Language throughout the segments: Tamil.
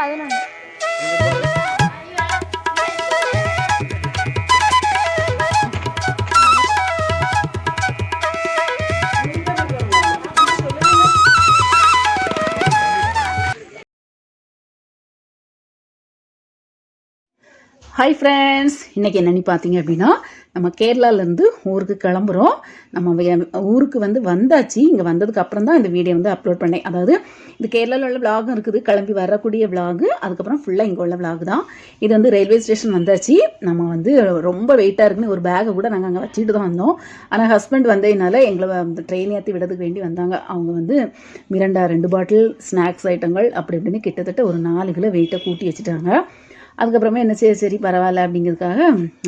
పైన ஹாய் ஃப்ரெண்ட்ஸ் இன்றைக்கி என்னென்னு பார்த்தீங்க அப்படின்னா நம்ம கேரளாலேருந்து ஊருக்கு கிளம்புறோம். நம்ம ஊருக்கு வந்து வந்தாச்சு. இங்கே வந்ததுக்கு அப்புறம் தான் இந்த வீடியோ வந்து அப்லோட் பண்ணேன். அதாவது இது கேரளாவில் உள்ள விலாகும் இருக்குது. கிளம்பி வரக்கூடிய விலாகு அதுக்கப்புறம் ஃபுல்லாக இங்கே உள்ள விலாகு தான். இது வந்து ரயில்வே ஸ்டேஷன் வந்தாச்சு. நம்ம வந்து ரொம்ப வெயிட்டாக இருக்குன்னு ஒரு பேக்கை கூட நாங்கள் அங்கே வச்சுட்டு தான் வந்தோம். ஆனால் ஹஸ்பண்ட் வந்ததுனால எங்களை அந்த ட்ரெயின் ஏற்றி விடதுக்கு வேண்டி வந்தாங்க. அவங்க வந்து மிரண்டா ரெண்டு பாட்டில் ஸ்நாக்ஸ் ஐட்டங்கள் அப்படி இப்படின்னு கிட்டத்தட்ட ஒரு நாலு கிலோ வெயிட்டை கூட்டி வச்சுட்டாங்க. அதுக்கப்புறமா என்ன செய்ய சரி பரவாயில்ல அப்படிங்கிறதுக்காக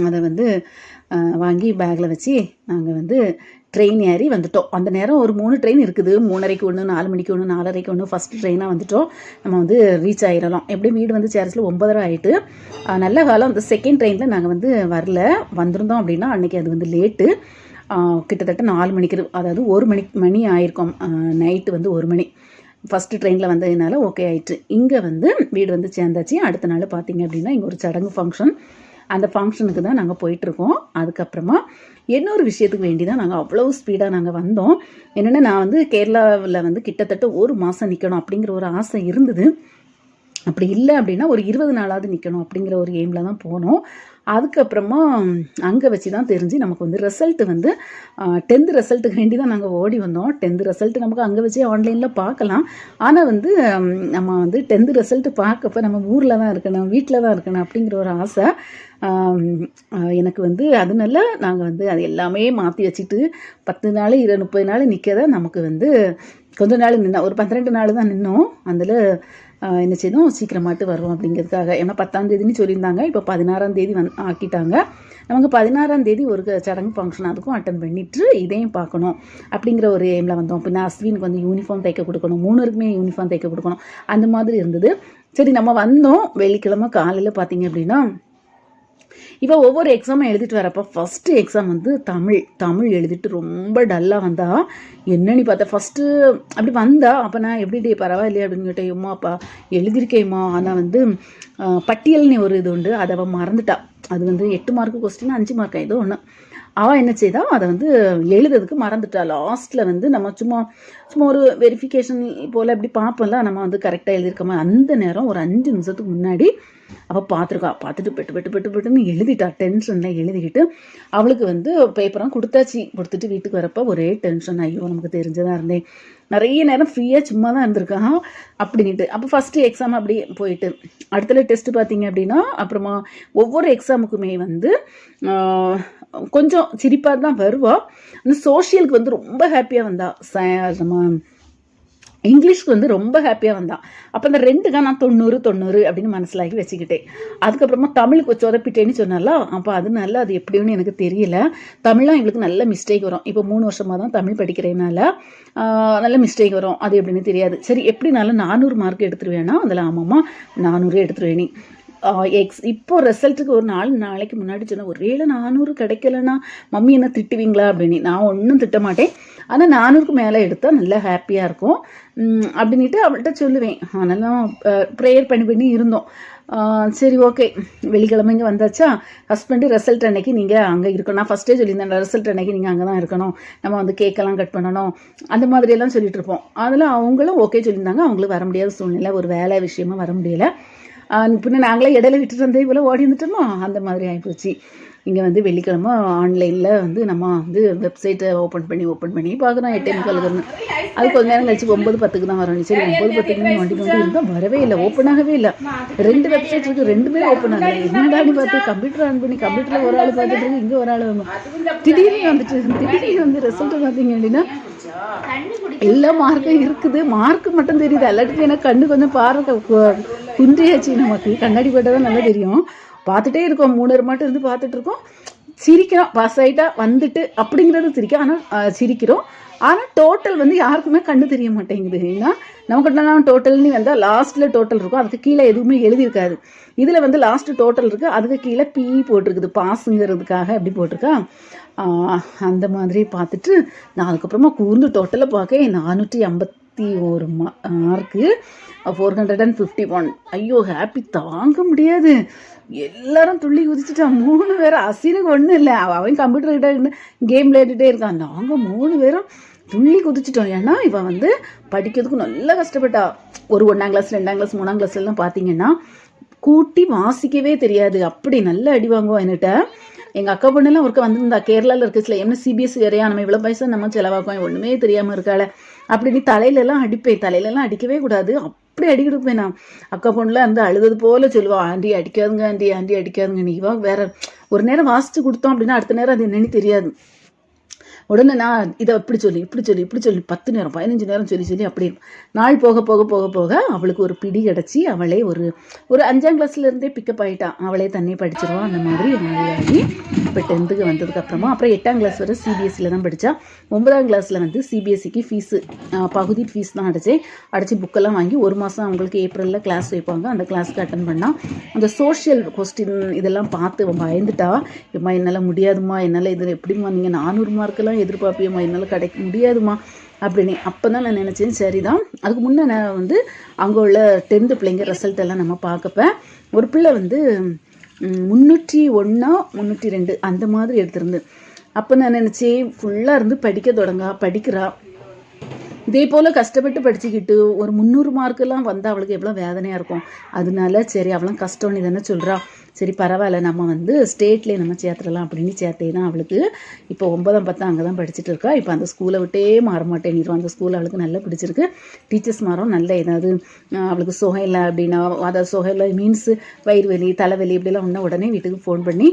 அதை வந்து வாங்கி பேக்கில் வச்சு நாங்கள் வந்து ட்ரெயின் ஏறி வந்துட்டோம். அந்த நேரம் ஒரு மூணு ட்ரெயின் இருக்குது. மூணரைக்கு ஒன்று நாலு மணிக்கு ஒன்று நாலரைக்கு ஒன்று ஃபஸ்ட் ட்ரெயினாக வந்துட்டோம். நம்ம வந்து ரீச் ஆகிடலாம் எப்படியும் வீடு வந்து சேர்ஸில் ஒன்பதரை ஆகிட்டு நல்ல காலம். அந்த செகண்ட் ட்ரெயினில் நாங்கள் வந்து வரல. வந்திருந்தோம் அப்படின்னா அன்றைக்கி அது வந்து லேட்டு கிட்டத்தட்ட நாலு மணிக்கு அதாவது ஒரு மணி மணி ஆயிருக்கும். நைட்டு வந்து ஒரு மணி. ஃபஸ்ட்டு ட்ரெயினில் வந்ததுனால ஓகே ஆயிட்டு. இங்கே வந்து வீடு வந்து சேர்ந்தாச்சு. அடுத்த நாள் பார்த்தீங்க அப்படின்னா இங்கே ஒரு சடங்கு ஃபங்க்ஷன் அந்த ஃபங்க்ஷனுக்கு தான் நாங்கள் போயிட்டுருக்கோம். அதுக்கப்புறமா இன்னொரு விஷயத்துக்கு வேண்டி தான் நாங்கள் அவ்வளோ ஸ்பீடாக நாங்கள் வந்தோம். என்னென்னா நான் வந்து கேரளாவில் வந்து கிட்டத்தட்ட ஒரு மாதம் நிற்கணும் அப்படிங்கிற ஒரு ஆசை இருந்தது. அப்படி இல்லை அப்படின்னா ஒரு இருபது நாளாவது நிற்கணும் அப்படிங்கிற ஒரு எய்மில் தான் போனோம். அதுக்கப்புறமா அங்கே வச்சு தான் தெரிஞ்சு நமக்கு வந்து ரிசல்ட் வந்து டென்த்து ரிசல்ட்டுக்கு வேண்டி தான் நாங்கள் ஓடி வந்தோம். டென்த்து ரிசல்ட் நமக்கு அங்கே வச்சே ஆன்லைனில் பார்க்கலாம். ஆனால் வந்து நம்ம வந்து டென்த்து ரிசல்ட்டு பார்க்கப்ப நம்ம ஊரில் தான் இருக்கணும் வீட்டில் தான் இருக்கணும் அப்படிங்கிற ஒரு ஆசை. எனக்கு வந்து அதனால நாங்கள் வந்து அது எல்லாமே மாற்றி வச்சுட்டு பத்து நாள் இரு முப்பது நாள் நிற்கத நமக்கு வந்து கொஞ்ச நாள் நின்னா ஒரு பன்னிரெண்டு நாள் தான் நின்னோம். அதில் என்ன செய்தோம்? சீக்கிரமாட்டு வருவோம் அப்படிங்கிறதுக்காக. ஏன்னா பத்தாம் தேதினு சொல்லியிருந்தாங்க. இப்போ பதினாறாம் தேதி வந் ஆக்கிட்டாங்க. நமக்கு பதினாறாம் தேதி ஒரு சடங்கு ஃபங்க்ஷன் அதுக்கும் அட்டன் பண்ணிட்டு இதையும் பார்க்கணும் அப்படிங்கிற ஒரு எய்மில் வந்தோம். பின்ன அஸ்வினுக்கு வந்து யூனிஃபார்ம் தைக்க கொடுக்கணும். மூணுருக்குமே யூனிஃபார்ம் தைக்க கொடுக்கணும். அந்த மாதிரி இருந்தது. சரி நம்ம வந்தோம். வெள்ளிக்கிழமை காலையில் பார்த்தீங்க அப்படின்னா இவள் ஒவ்வொரு எக்ஸாமும் எழுதிட்டு வரப்போ ஃபஸ்ட்டு எக்ஸாம் வந்து தமிழ் தமிழ் எழுதிட்டு ரொம்ப டல்லாக வந்தா என்னன்னு பார்த்தா ஃபஸ்ட்டு அப்படி வந்தா அப்போ நான் எப்படி டே பரவாயில்லையே அப்படின்னு கேட்டேன் அம்மா அப்பா எழுதியிருக்கேம்மா. ஆனால் வந்து பட்டியல்னு ஒரு இது உண்டு அதை அவள் மறந்துட்டா. அது வந்து எட்டு மார்க்கு கொஸ்டின் அஞ்சு மார்க் ஏதோ ஒன்று அவள் என்ன செய்தா அதை வந்து எழுதுறதுக்கு மறந்துட்டா. லாஸ்ட்டில் வந்து நம்ம சும்மா சும்மா ஒரு வெரிஃபிகேஷன் போல் இப்படி பார்ப்போம்ல நம்ம வந்து கரெக்டாக எழுதியிருக்கோமா அந்த நேரம் ஒரு அஞ்சு நிமிஷத்துக்கு முன்னாடி அவள் பார்த்துருக்கா. பார்த்துட்டு பெட்டு பெட்டு பெட்டு பெட்டுன்னு எழுதிட்டா. டென்ஷனில் எழுதிக்கிட்டு அவளுக்கு வந்து பேப்பரும் கொடுத்தாச்சு. கொடுத்துட்டு வீட்டுக்கு வரப்போ ஒரே டென்ஷன் ஐயோ நமக்கு தெரிஞ்சதாக இருந்தேன் நிறைய நேரம் ஃப்ரீயாக சும்மா தான் இருந்திருக்கான் அப்படின்ட்டு அப்போ ஃபஸ்ட்டு எக்ஸாம் அப்படி போயிட்டு அடுத்தல டெஸ்ட் பார்த்தீங்க அப்படின்னா அப்புறமா ஒவ்வொரு எக்ஸாமுக்குமே வந்து கொஞ்சம் சிரிப்பாக தான் வருவாள் ஆனால் சோஷியலுக்கு வந்து ரொம்ப ஹாப்பியாக வந்தா. ச- நம்ம இங்கிலீஷ்க்கு வந்து ரொம்ப ஹாப்பியாக வந்தான் அப்போ அந்த ரெண்டுக்கா நான் தொண்ணூறு தொண்ணூறு அப்படின்னு மனசிலாக்கி வச்சுக்கிட்டேன். அதுக்கப்புறமா தமிழுக்கு சொதப்பிட்டேன்னு சொன்னால? அப்போ அதனால அது எப்படின்னு எனக்கு தெரியல. தமிழாக எங்களுக்கு நல்ல மிஸ்டேக் வரும். இப்போ மூணு வருஷமாக தான் தமிழ் படிக்கிறதுனால நல்ல மிஸ்டேக் வரும். அது எப்படின்னு தெரியாது. சரி எப்படினாலும் நானூறு மார்க் எடுத்துருவேனா? அதில் ஆமாம்மா நானூறு எடுத்துருவேனே. எக்ஸ் இப்போ ரிசல்ட்டுக்கு ஒரு நாலு நாளைக்கு முன்னாடி சொன்ன ஒரேல நானூறு கிடைக்கலனா மம்மி என்ன திட்டுவீங்களா? அப்படின்னு. நான் ஒன்றும் திட்ட மாட்டேன். ஆனால் நானூறுக்கு மேலே எடுத்தால் நல்லா ஹாப்பியாக இருக்கும். அப்படின்ட்டு அவள்கிட்ட சொல்லுவேன். அதெல்லாம் ப்ரேயர் பண்ணி பண்ணி இருந்தோம். சரி ஓகே வெள்ளிக்கிழமைங்க வந்தாச்சா? ஹஸ்பண்டு ரிசல்ட் அன்னைக்கு நீங்கள் அங்கே இருக்கணும். நான் ஃபஸ்ட்டே சொல்லியிருந்தேன் ரிசல்ட் அன்னைக்கு நீங்கள் அங்கே தான் இருக்கணும். நம்ம வந்து கேக்கெல்லாம் கட் பண்ணணும். அந்த மாதிரியெல்லாம் சொல்லிட்டு இருப்போம். அதில் அவங்களும் ஓகே சொல்லியிருந்தாங்க. அவங்களுக்கு வர முடியாத சூழ்நிலை ஒரு வேலை விஷயமா வர முடியலை. பின்ன நாங்களே இடையில விட்டுட்டு வந்தே இவ்வளோ ஓடி வந்துட்டோமோ? அந்த மாதிரி ஆகிப்போச்சு இங்கே வந்து வெள்ளிக்கிழமை ஆன்லைனில் வந்து நம்ம வந்து வெப்சைட்டை ஓப்பன் பண்ணி ஓப்பன் பண்ணி பார்க்குறோம். எட்டே முக்காலுக்குன்னு அது கொஞ்ச நேரம் கழிச்சு ஒம்பது பத்துக்கு தான் வரணும் சரி ஒம்பது பத்துக்கு வண்டி கொண்டு இருந்தால் வரவே இல்லை. ஓப்பன் ஆகவே இல்லை. ரெண்டு வெப்சைட் இருக்குது ரெண்டுமே ஓப்பன் ஆகலை. என்னடான்னு பார்த்து கம்ப்யூட்டர் ஆன் பண்ணி கம்ப்யூட்டரில் ஒரு ஆள் பார்த்துட்டு இருக்கு. இங்கே ஒரு ஆள் திடீர்னு வந்துட்டு திடீர்னு வந்து ரிசல்ட் பார்த்தீங்க அப்படின்னா எல்லா மார்க்கும் இருக்குது. மார்க் மட்டும் தெரியுது. எல்லாத்துக்கும் எனக்கு கண்ணு கொஞ்சம் பாருங்க கு- குன்றியாச்சு நமக்கு. கண்ணாடி போட்டால் தான் நல்லா தெரியும். பார்த்துட்டே இருக்கோம். மூணு மட்டும் இருந்து பார்த்துட்டு இருக்கோம். சிரிக்கிறோம். பாஸ் ஆகிட்டா வந்துட்டு அப்படிங்கிறது சிரிக்கும். ஆனால் சிரிக்கிறோம். ஆனால் டோட்டல் வந்து யாருக்குமே கண்ணு தெரிய மாட்டேங்குது ஏன்னா நமக்கு டோட்டல்னு வந்தால் லாஸ்ட்டில் டோட்டல் இருக்கும். அதுக்கு கீழே எதுவுமே எழுதியிருக்காது. இதில் வந்து லாஸ்ட்டு டோட்டல் இருக்குது அதுக்கு கீழே பி போட்டிருக்குது. பாஸுங்கிறதுக்காக அப்படி போட்டிருக்கா? அந்த மாதிரி பார்த்துட்டு நான் அதுக்கப்புறமா கூர்ந்து டோட்டலை பார்க்க நானூற்றி ஐம்பத்தி அறுபத்தி ஒரு mark four hundred and fifty one ஐயோ ஹாப்பி தாங்க முடியாது. எல்லாரும் துள்ளி குதிச்சுட்டான் மூணு பேரும் அசினுக்கு ஒன்றும் இல்லை. அவன் கம்ப்யூட்டர் கிட்ட கேம் விளையாடிட்டே இருக்கான். நாங்கள் மூணு பேரும் துள்ளி குதிச்சிட்டோம். ஏன்னா இவன் வந்து படிக்கிறதுக்கு நல்லா கஷ்டப்பட்டா. ஒரு ஒன்றாம் கிளாஸ் ரெண்டாம் கிளாஸ் மூணாம் கிளாஸ்லாம் பார்த்தீங்கன்னா கூட்டி வாசிக்கவே தெரியாது. அப்படி நல்ல அடி வாங்குவோம் என்கிட்ட. எங்கள் அக்கா பொண்ணுலாம் ஒருக்க வந்திருந்தா கேரளாவில் இருக்க சில என்ன சிபிஎஸ்சி வேறையா நம்ம இவ்வளோ பைசா நம்ம செலவாக்குவோம். ஒன்றுமே தெரியாமல் இருக்காள. அப்படி நீ தலையிலலாம் அடிப்பேன் தலையிலலாம் அடிக்கவே கூடாது. அப்படி அடிக்கிட்டு நான். அக்கா பொண்ணுலாம் வந்து அழுதது போல சொல்லுவாள் ஆண்டி அடிக்காதுங்க ஆண்டி ஆண்டி அடிக்காதுங்க. நீ வா வேற ஒரு நேரம் வாசிச்சு கொடுத்தோம் அப்படின்னா அடுத்த நேரம் அது என்னன்னு தெரியாது. உடனே நான் இதை இப்படி சொல்லி இப்படி சொல்லி இப்படி சொல்லி பத்து நேரம் பதினஞ்சு நேரம் சொல்லி சொல்லி அப்படி நாள் போக போக போக போக அவளுக்கு ஒரு பிடி கிடச்சி அவளே ஒரு ஒரு அஞ்சாம் கிளாஸ்லேருந்தே பிக்கப் ஆகிட்டான் அவளே தண்ணி படிச்சிருவான் அந்த மாதிரி ஆகி இப்போ டென்த்துக்கு வந்ததுக்கப்புறமா அப்புறம் எட்டாம் கிளாஸ் வரை சிபிஎஸ்சியில் தான் படித்தா ஒன்பதாம் கிளாஸில் வந்து சிபிஎஸ்சிக்கு ஃபீஸு பகுதி ஃபீஸ் தான் அடித்தேன் அடித்து புக்கெல்லாம் வாங்கி ஒரு மாதம் அவங்களுக்கு ஏப்ரலில் கிளாஸ் வைப்பாங்க. அந்த கிளாஸ்க்கு அட்டன் பண்ணால் அந்த சோஷியல் கொஸ்டின் இதெல்லாம் பார்த்து பயந்துட்டா. எம்மா என்னால் முடியாதுமா என்னால் இதில் எப்படிம்மா நீங்கள் நானூறு மார்க்கெல்லாம் எதிர்பார்ப்பியம்மா என்னால் கிடைக்க முடியாதுமா அப்படின்னு அப்போ தான் நான் நினச்சேன். சரிதான். அதுக்கு முன்னே நான் வந்து அங்கே உள்ள டென்த்து பிள்ளைங்க ரிசல்ட் எல்லாம் நம்ம பார்க்கப்பேன் ஒரு பிள்ளை வந்து முந்நூற்றி ஒன்றா முந்நூற்றி ரெண்டு அந்த மாதிரி எடுத்திருந்து. அப்போ நான் நினச்சேன் ஃபுல்லாக இருந்து படிக்க தொடங்கா படிக்கிறா. இதே போல் கஷ்டப்பட்டு படிச்சுக்கிட்டு ஒரு முந்நூறு மார்க்கெல்லாம் வந்தால் அவளுக்கு எவ்வளோ வேதனையாக இருக்கும். அதனால சரி அவளும் கஷ்டம்னு தானே சொல்கிறா சரி பரவாயில்ல நம்ம வந்து ஸ்டேட்லேயே நம்ம சேர்த்துடலாம் அப்படின்னு சேர்த்தே தான் அவளுக்கு இப்போ ஒன்பதாம் பத்தாம் அங்கே தான் படிச்சுட்டு இருக்கா. இப்போ அந்த ஸ்கூலை விட்டே மாற மாட்டேன். அந்த ஸ்கூல் அவளுக்கு நல்லா பிடிச்சிருக்கு. டீச்சர்ஸ் மாறும். நல்ல ஏதாவது அவளுக்கு சுகம் இல்லை அப்படின்னா அதாவது சுகம் இல்லை மீன்ஸ் வயிறு வலி தலைவலி இப்படிலாம் ஒன்றா உடனே வீட்டுக்கு ஃபோன் பண்ணி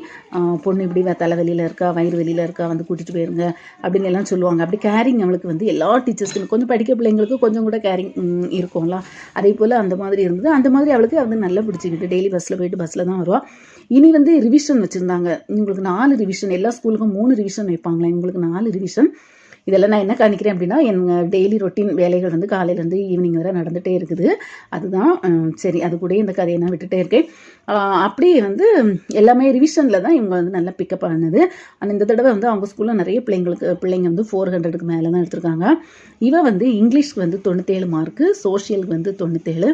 பொண்ணு இப்படி தலைவலியில் இருக்கா வயிறு வலியில் இருக்கா வந்து கூட்டிகிட்டு போயிருங்க அப்படின்னு எல்லாம் சொல்லுவாங்க. அப்படி கேரிங் அவளுக்கு வந்து எல்லா டீச்சர்ஸ்க்கு கொஞ்சம் படிக்க பிள்ளைங்களுக்கு கொஞ்சம் கூட கேரிங் இருக்கும்ல. அதே போல் அந்த மாதிரி இருந்தது. அந்த மாதிரி அவளுக்கு வந்து நல்லா பிடிச்சிக்கிட்டு டெய்லி பஸ்ஸில் போயிட்டு பஸ்ஸில் தான் வருவாள் இனி வந்து ரிவிஷன் வச்சுருந்தாங்க. இவங்களுக்கு நாலு ரிவிஷன் எல்லா ஸ்கூலுக்கும் மூணு ரிவிஷன் வைப்பாங்களே உங்களுக்கு நாலு ரிவிஷன் இதெல்லாம் நான் என்ன காணிக்கிறேன் அப்படின்னா என் டெய்லி ரொட்டீன் வேலைகள் வந்து காலையிலேருந்து ஈவினிங் வரை நடந்துகிட்டே இருக்குது. அதுதான் சரி அது கூட இந்த கதையை நான் விட்டுட்டே இருக்கேன். அப்படியே வந்து எல்லாமே ரிவிஷனில் தான் இவங்க வந்து நல்லா பிக்கப் ஆனது. ஆனால் இந்த தடவை வந்து அவங்க ஸ்கூலில் நிறைய பிள்ளைங்களுக்கு பிள்ளைங்க வந்து ஃபோர் ஹண்ட்ரடுக்கு மேலே தான் எடுத்திருக்காங்க. இவன் வந்து இங்கிலீஷ்க்கு வந்து தொண்ணூற்றேழு மார்க்கு சோஷியலுக்கு வந்து தொண்ணூற்றேழு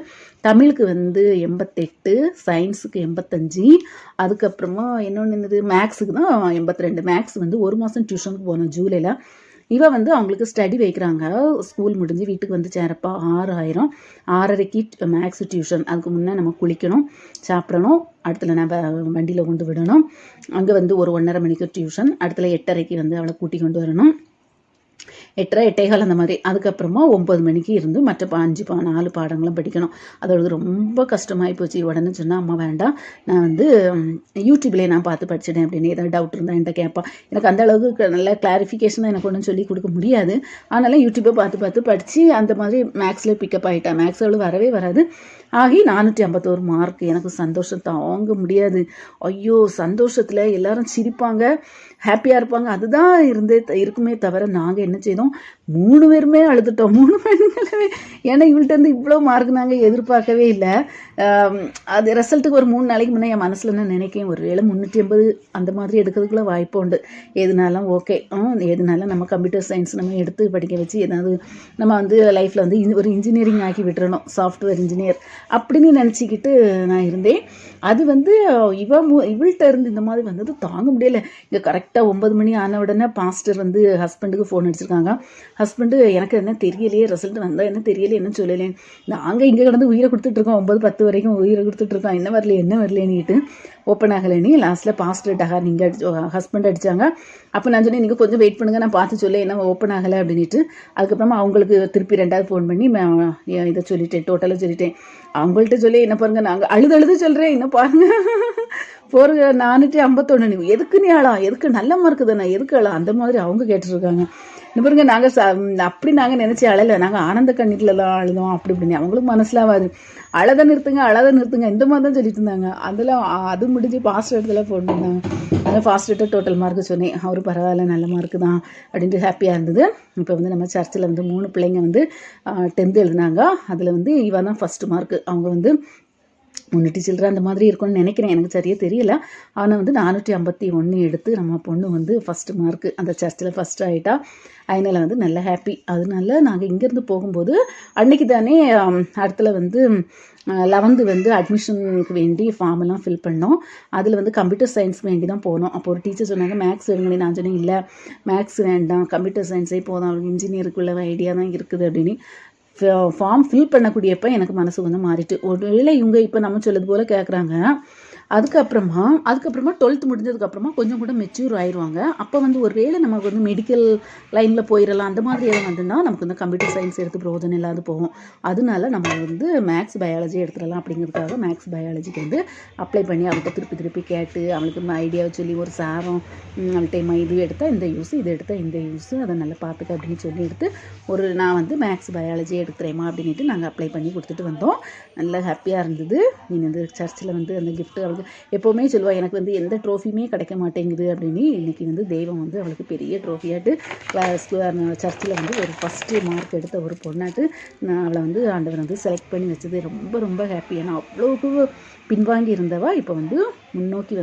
தமிழுக்கு வந்து எண்பத்தெட்டு சயின்ஸுக்கு எண்பத்தஞ்சு அதுக்கப்புறமா இன்னொன்று என்னது மேக்ஸுக்கு தான் எண்பத்தி ரெண்டு மேக்ஸ் வந்து ஒரு மாதம் டியூஷனுக்கு போனோம் ஜூலையில் இவ வந்து அவங்களுக்கு ஸ்டடி வைக்கிறாங்க. ஸ்கூல் முடிஞ்சு வீட்டுக்கு வந்து சேரப்பா ஆறாயிரம். ஆறரைக்கு மேக்ஸ் டியூஷன் அதுக்கு முன்னே நம்ம குளிக்கணும் சாப்பிடணும். அடுத்துல நம்ம வண்டியில் கொண்டு விடணும். அங்கே வந்து ஒரு ஒன்றரை மணிக்கு டியூஷன் அடுத்துல எட்டரைக்கு வந்து அவளை கூட்டி கொண்டு வரணும். எட்டரை எட்டேகால் அந்த மாதிரி. அதுக்கப்புறமா ஒம்பது மணிக்கு இருந்து மற்ற பா அஞ்சு பா நாலு பாடங்களும் படிக்கணும். அதோடது ரொம்ப கஷ்டமாகி போச்சு. உடனே சொன்னால் அம்மா வேண்டாம். நான் வந்து யூடியூப்லேயே நான் பார்த்து படிச்சிட்டேன் அப்படின்னு ஏதாவது டவுட் இருந்தால் என்கிட்ட கேட்பான் எனக்கு அந்த அளவுக்கு நல்ல கிளாரிஃபிகேஷனாக எனக்கு ஒன்றும் சொல்லி கொடுக்க முடியாது. அதனால யூடியூப்பை பார்த்து பார்த்து படித்து அந்த மாதிரி மேக்ஸில் பிக்கப் ஆகிட்டேன் மேக்ஸ் அவ்வளோ வரவே வராது. ஆகி நானூற்றி ஐம்பத்தோரு மார்க் எனக்கு சந்தோஷம் தாங்க முடியாது. ஐயோ சந்தோஷத்தில் எல்லாரும் சிரிப்பாங்க ஹாப்பியாக இருப்பாங்க. அதுதான் இருந்தே த- இருக்குமே தவிர நாங்கள் என்ன செய்தோம்? மூணு பேருமே அழுதுட்டோம். மூணு பேருமே. ஏன்னா இவள்கிட்ட இருந்து இவ்வளோ மார்க் நாங்கள் எதிர்பார்க்கவே இல்லை. அது ரிசல்ட்டுக்கு ஒரு மூணு நாளைக்கு முன்னே என் மனசில் நான் நினைக்கிறேன் ஒரு ஏழு முந்நூற்றி ஐம்பது அந்த மாதிரி எடுக்கிறதுக்குள்ள வாய்ப்பு உண்டு. எதுனாலும் ஓகே எதுனாலும் நம்ம கம்ப்யூட்டர் சயின்ஸ் நம்ம எடுத்து படிக்க வச்சு ஏதாவது நம்ம வந்து லைஃப்பில் வந்து ஒரு இன்ஜினியரிங் ஆக்கி விட்டுறணும். சாஃப்ட்வேர் இன்ஜினியர் அப்படின்னு நினச்சிக்கிட்டு நான் இருந்தேன். அது வந்து இவ மு- இவள்கிட்ட இருந்து இந்த மாதிரி வந்தது தாங்க முடியல. இங்கே கரெக்டாக ஒன்பது மணி ஆன உடனே பாஸ்டர் வந்து ஹஸ்பண்டுக்கு ஃபோன் அடிச்சிருக்காங்க. ஹஸ்பண்டு எனக்கு என்ன தெரியலையே ரிசல்ட் வந்தால் என்ன தெரியலையே என்ன சொல்லலேன் நாங்கள் இங்கே கிடந்து உயிரை கொடுத்துட்ருக்கோம் ஒன்பது பத்து வரைக்கும் உயிரை கொடுத்துட்ருக்கோம் என்ன வரல என்ன வரலேன்னுட்டு ஓப்பன் ஆகலைன்னு லாஸ்ட்டில் பாஸ்டர் டகா நீங்கள் அடிச்சு ஹஸ்பண்ட் அடித்தாங்க அப்போ நான் சொன்னேன் நீங்கள் கொஞ்சம் வெயிட் பண்ணுங்கள் நான் பார்த்து சொல்ல என்ன ஓப்பன் ஆகலை அப்படின்ட்டு அதுக்கப்புறமா அவங்களுக்கு திருப்பி ரெண்டாவது ஃபோன் பண்ணி இதை சொல்லிட்டேன். டோட்டலாக சொல்லிட்டேன். அவங்கள்ட்ட சொல்லி என்ன பாருங்க நாங்கள் அழுது அழுது சொல்கிறேன் என்ன பாருங்க. போருங்க நானூற்றி ஐம்பத்தொன்று நீ எதுக்கு நீ ஆளா? எதுக்கு நல்ல மார்க்கு தானே எதுக்கு ஆளா? அந்த மாதிரி அவங்க கேட்டுருக்காங்க இந்த பாருங்க நாங்கள் ச அப்படி நாங்கள் நினச்சி அழலை. நாங்கள் ஆனந்த கண்ணீர்லலாம் அழுதோம் அப்படி இப்படின்னு. அவங்களுக்கு மனசில் ஆகாது அழதை நிறுத்துங்க அழத நிறுத்துங்க. இந்த மாதிரி தான் சொல்லிட்டு இருந்தாங்க. அதில் அது முடிஞ்சு பாஸ்ட் இடத்துல போட்டுருந்தாங்க அதனால் ஃபாஸ்ட் ரேட்டை டோட்டல் மார்க்கு சொன்னேன். அவர் பரவாயில்ல நல்ல மார்க்கு தான் அப்படின்ட்டு ஹாப்பியாக இருந்தது. இப்போ வந்து நம்ம சர்ச்சில் வந்து மூணு பிள்ளைங்க வந்து டென்த்து எழுதினாங்க. அதில் வந்து இவன் தான் ஃபஸ்ட்டு மார்க்கு அவங்க வந்து முன்னூற்றி சில்லற அந்த மாதிரி இருக்கும்னு நினைக்கிறேன். எனக்கு சரியாக தெரியல. ஆனால் வந்து நானூற்றி ஐம்பத்தி ஒன்று எடுத்து நம்ம பொண்ணு வந்து ஃபஸ்ட்டு மார்க்கு அந்த சர்ச்சில் ஃபஸ்ட் ஆகிட்டா அதனால் வந்து நல்ல ஹாப்பி அதனால நாங்கள் இங்கேருந்து போகும்போது அன்னைக்கு தானே இடத்துல வந்து லெவன்த்து வந்து அட்மிஷனுக்கு வேண்டி ஃபார்ம் எல்லாம் ஃபில் பண்ணோம். அதில் வந்து கம்ப்யூட்டர் சயின்ஸ் வேண்டி தான் போனோம். அப்போ ஒரு டீச்சர் சொன்னாங்க மேக்ஸ் வேணுங்களே நான் சொன்னேன் இல்லை மேக்ஸ் வேண்டாம். கம்ப்யூட்டர் சயின்ஸே போதும். அவளுக்கு இன்ஜினியருக்குள்ள ஐடியா தான் இருக்குது. அப்படின்னு. ஃபார்ம் ஃபில் பண்ணக்கூடியப்ப எனக்கு மனசு வந்து மாறிட்டு ஒருவேளை இவங்க இப்போ நம்ம சொல்லது போல் கேட்குறாங்க அதுக்கப்புறமா அதுக்கப்புறமா டுவெல்த் முடிஞ்சதுக்கப்புறமா கொஞ்சம் கூட மெச்சூர் ஆயிடுவாங்க அப்போ வந்து ஒரு வேளை நமக்கு வந்து மெடிக்கல் லைனில் போயிடலாம் அந்த மாதிரி எல்லாம் வந்துன்னா நமக்கு வந்து கம்ப்யூட்டர் சயின்ஸ் எடுத்து பிரோஜனம் இல்லாத போகும். அதனால நம்ம வந்து மேக்ஸ் பயாலஜி எடுத்துடலாம் அப்படிங்கிறதுக்காக மேக்ஸ் பயாலஜிக்கு வந்து அப்ளை பண்ணி அவள்கிட்ட திருப்பி திருப்பி கேட்டு அவளுக்கு ஐடியாவை சொல்லி ஒரு சாரம் அவள்கிட்ட இது எடுத்தால் இந்த யூஸ் இது எடுத்தால் இந்த யூஸ் அதை நல்லா பார்த்துக்க அப்படின்னு சொல்லி எடுத்து ஒரு நான் வந்து மேக்ஸ் பயாலஜி எடுத்துறேம்மா அப்படின்ட்டு நாங்கள் அப்ளை பண்ணி கொடுத்துட்டு வந்தோம். நல்லா ஹாப்பியாக இருந்தது. நீ வந்து சர்ச்சில் வந்து அந்த கிஃப்ட்டு அவளுக்கு எப்போவுமே சொல்லுவாள் எனக்கு வந்து எந்த ட்ரோஃபியுமே கிடைக்க மாட்டேங்குது. அப்படின்னு இன்றைக்கி வந்து தெய்வம் வந்து அவளுக்கு பெரிய ட்ரோஃபியாட்டு சர்ச்சில் வந்து ஒரு ஃபஸ்ட்டு மார்க் எடுத்த ஒரு பொண்ணாட்டு நான் அவளை வந்து ஆண்டவர் வந்து செலக்ட் பண்ணி வச்சது. ரொம்ப ரொம்ப ஹாப்பி ஏன்னா அவ்வளோக்கு பின்வாங்கி இருந்தவா இப்போ வந்து முன்னோக்கி